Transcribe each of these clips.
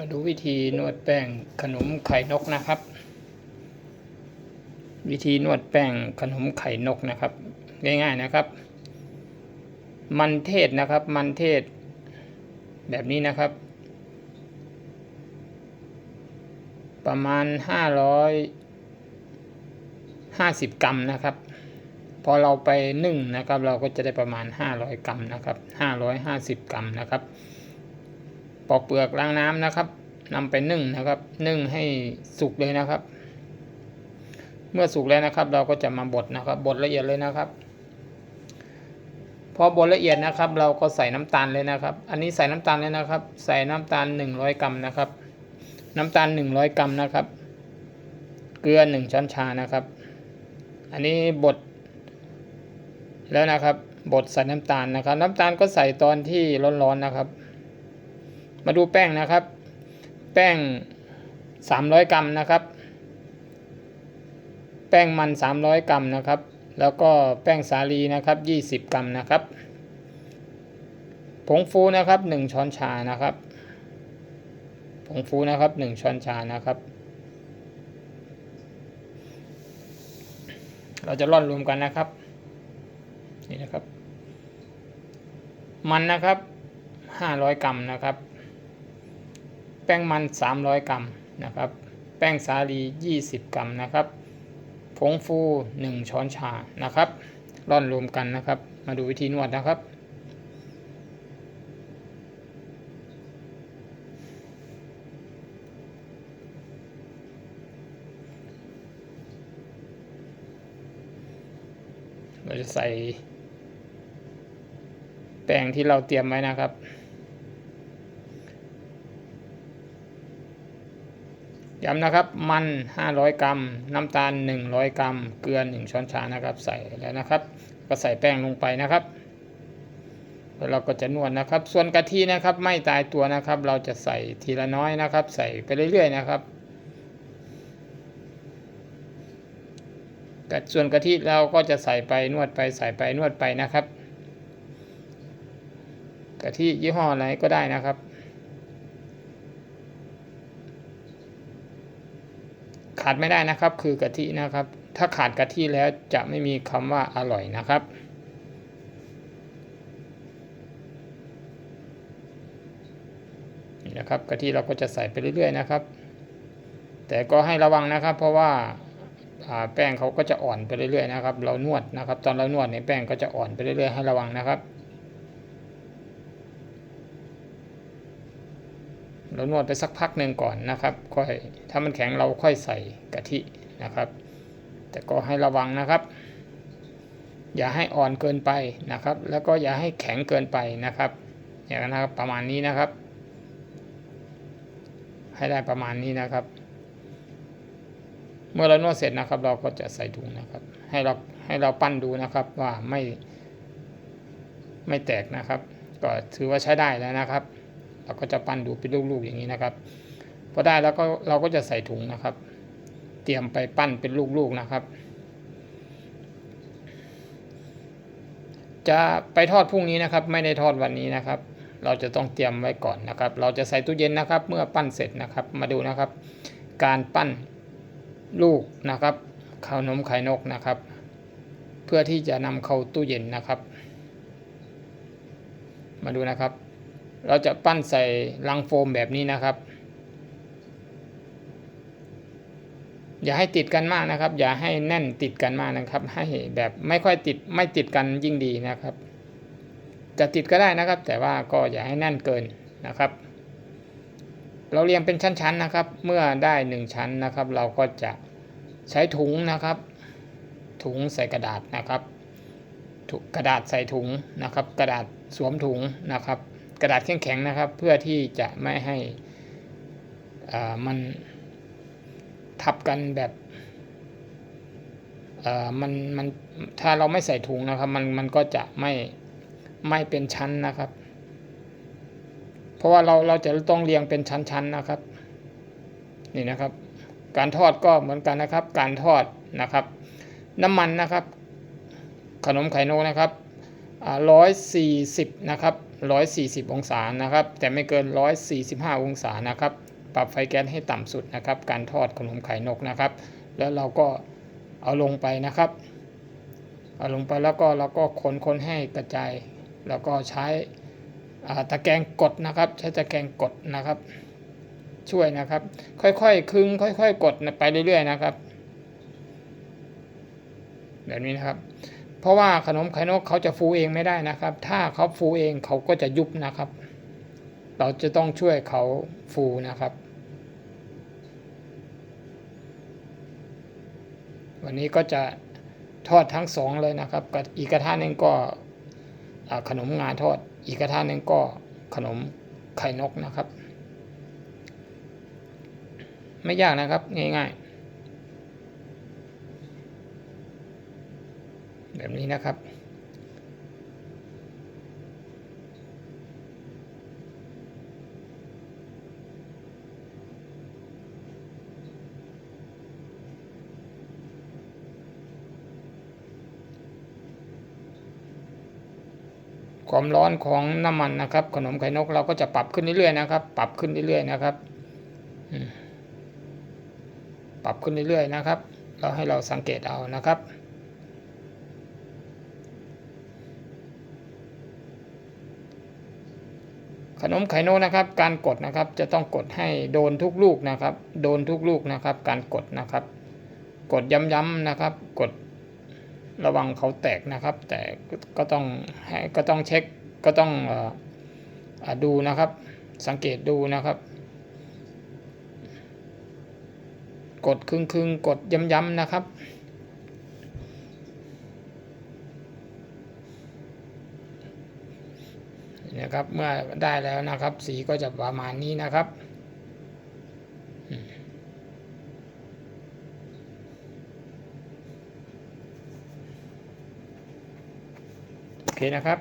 มาดูวิธีนวดแป้งขนมไข่นกนะครับ วิธีนวดแป้งขนมไข่นกนะครับ ง่ายๆนะครับ มันเทศนะครับ มันเทศ แบบนี้นะครับ ประมาณห้าร้อยห้าสิบกรัมนะครับ พอเราไปนึ่งนะครับ เราก็จะได้ประมาณห้าร้อยกรัมนะครับห้าร้อยห้าสิบกรัมนะครับ ปอกเปลือกล้างน้ำนะครับนำไปนึ่งนะครับ นึ่งให้สุกเลยนะครับ เมื่อสุกแล้วนะครับ เราก็จะมาบดนะครับบดละเอียดเลยนะครับพอบดละเอียดนะครับ เราก็ใส่น้ำตาลเลยนะครับ อันนี้ใส่น้ำตาลเลยนะครับ ใส่น้ำตาล 100 กรัมนะครับ น้ำตาล 100 กรัมนะครับ เกลือ 1 ช้อนชานะครับ อันนี้บดแล้วนะครับบดใส่น้ำตาลนะครับ น้ำตาลก็ใส่ตอนที่ร้อนๆนะครับ มาดูแป้งนะครับ แป้ง 300 กรัมนะครับ แป้งมัน 300 กรัมนะครับ แล้วก็แป้งสาลีนะครับ 20 กรัมนะครับ ผงฟูนะครับ 1 ช้อนชานะครับ ผงฟูนะครับ 1 ช้อนชานะครับ เราจะร่อนรวมกันนะครับ นี่นะครับ มันนะครับ500กรัมนะครับ แป้งมัน 300 กรัมนะครับ แป้งสาลี 20 กรัมนะครับ ผงฟู 1 ช้อนชานะครับร่อนรวมกันนะครับ มาดูวิธีนวดนะครับเราจะใส่แป้งที่เราเตรียมไว้นะครับ ย้ำนะครับมัน 500 กรัม น้ำตาล 100 กรัม เกลือ 1 ช้อนชานะครับ ใส่แล้วนะครับ ก็ใส่แป้งลงไปนะครับแล้วเราก็จะนวดนะครับ ส่วนกะทินะครับไม่ตายตัวนะครับ เราจะใส่ทีละน้อยนะครับ ใส่ไปเรื่อยๆนะครับแต่ส่วนกะทิเราก็จะใส่ไปนวดไปใส่ไปนวดไปนะครับกะทิยี่ห้ออะไรก็ได้นะครับ ขาดไม่ได้นะครับ คือกะทินะครับ ถ้าขาดกะทิแล้วจะไม่มีคำว่าอร่อยนะครับ นี่นะครับกะทิเราก็จะใส่ไปเรื่อยๆนะครับ แต่ก็ให้ระวังนะครับ เพราะว่าแป้งเขาก็จะอ่อนไปเรื่อยๆนะครับ เรานวดนะครับ ตอนเรานวดในแป้งก็จะอ่อนไปเรื่อยๆให้ระวังนะครับ เรานวดไปสักพักหนึ่งก่อนนะครับ ค่อยถ้ามันแข็งเราค่อยใส่กะทินะครับ แต่ก็ให้ระวังนะครับ อย่าให้อ่อนเกินไปนะครับ แล้วก็อย่าให้แข็งเกินไปนะครับ อย่างนั้นนะครับประมาณนี้นะครับ ให้ได้ประมาณนี้นะครับ เมื่อเรานวดเสร็จนะครับ เราก็จะใส่ถุงนะครับ ให้เราให้เราปั้นดูนะครับว่าไม่ไม่แตกนะครับ ก็ถือว่าใช้ได้แล้วนะครับ เราก็จะปั้นดูเป็นลูกๆอย่างนี้นะครับ พอได้แล้วก็เราก็จะใส่ถุงนะครับ เตรียมไปปั้นเป็นลูกๆนะครับ จะไปทอดพรุ่งนี้นะครับ ไม่ได้ทอดวันนี้นะครับ เราจะต้องเตรียมไว้ก่อนนะครับ เราจะใส่ตู้เย็นนะครับ เมื่อปั้นเสร็จนะครับ มาดูนะครับ การปั้นลูกนะครับขานมไข่นกนะครับ เพื่อที่จะนำเข้าตู้เย็นนะครับ มาดูนะครับ เราจะปั้นใส่ลังโฟมแบบนี้นะครับ อย่าให้ติดกันมากนะครับ อย่าให้แน่นติดกันมากนะครับ ให้แบบไม่ค่อยติดไม่ติดกันยิ่งดีนะครับ จะติดก็ได้นะครับ แต่ว่าก็อย่าให้แน่นเกินนะครับ เราเรียงเป็นชั้นๆนะครับ เมื่อได้หนึ่งชั้นนะครับ เราก็จะใช้ถุงนะครับ ถุงใส่กระดาษนะครับกระดาษใส่ถุงนะครับ กระดาษสวมถุงนะครับ กระดาษแข็งๆนะครับ เพื่อที่จะไม่ให้มันทับกันแบบมันมันถ้าเราไม่ใส่ถุงนะครับ มันมันก็จะไม่ไม่เป็นชั้นนะครับ เพราะว่าเราเราจะต้องเรียงเป็นชั้นๆนะครับ นี่นะครับ การทอดก็เหมือนกันนะครับ การทอดนะครับ น้ำมันนะครับ ขนมไข่นกนะครับร้อยสี่สิบนะครับ 140 องศานะครับ แต่ไม่เกิน 145 องศานะครับ ปรับไฟแก๊สให้ต่ำสุดนะครับ การทอดขนมไข่นกนะครับ แล้วเราก็เอาลงไปนะครับ เอาลงไปแล้วก็เราก็คนคนให้กระจาย แล้วก็ใช้ตะแกรงกดนะครับ ใช้ตะแกรงกดนะครับ ช่วยนะครับ ค่อยๆคึงค่อย ๆ กดไปเรื่อยๆนะครับ แบบนี้นะครับ ราะว่าขนมไข่นกเขาจะฟูเองไม่ได้นะครับ ถ้าเขาฟูเองเขาก็จะยุบนะครับ เราจะต้องช่วยเขาฟูนะครับ วันนี้ก็จะทอดทั้งสองเลยนะครับ อีกกระทะหนึ่งก็ขนมงาทอด อีกกระทะหนึ่งก็ขนมไข่นกนะครับ ไม่ยากนะครับง่ายๆ แบบนี้นะครับ ความร้อนของน้ำมันนะครับ ขนมไข่นกเราก็จะปรับขึ้นเรื่อยๆนะครับ ปรับขึ้นเรื่อยๆนะครับปรับขึ้นเรื่อยๆนะครับ เราให้เราสังเกตเอานะครับ นมไข่นกนะครับ การกดนะครับจะต้องกดให้โดนทุกลูกนะครับ โดนทุกลูกนะครับ การกดนะครับ กดย้ำๆนะครับ กดระวังเขาแตกนะครับ แต่ก็ต้องให้ก็ต้องเช็คก็ต้องออดูนะครับ สังเกตดูนะครับ กดครึ่งๆกดย้ำๆนะครับ นะครับเมื่อได้แล้วนะครับ สีก็จะประมาณนี้นะครับโอเคนะครับ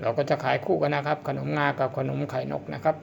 เราก็จะขายคู่กันนะครับ ขนมงากับขนมไข่นกนะครับ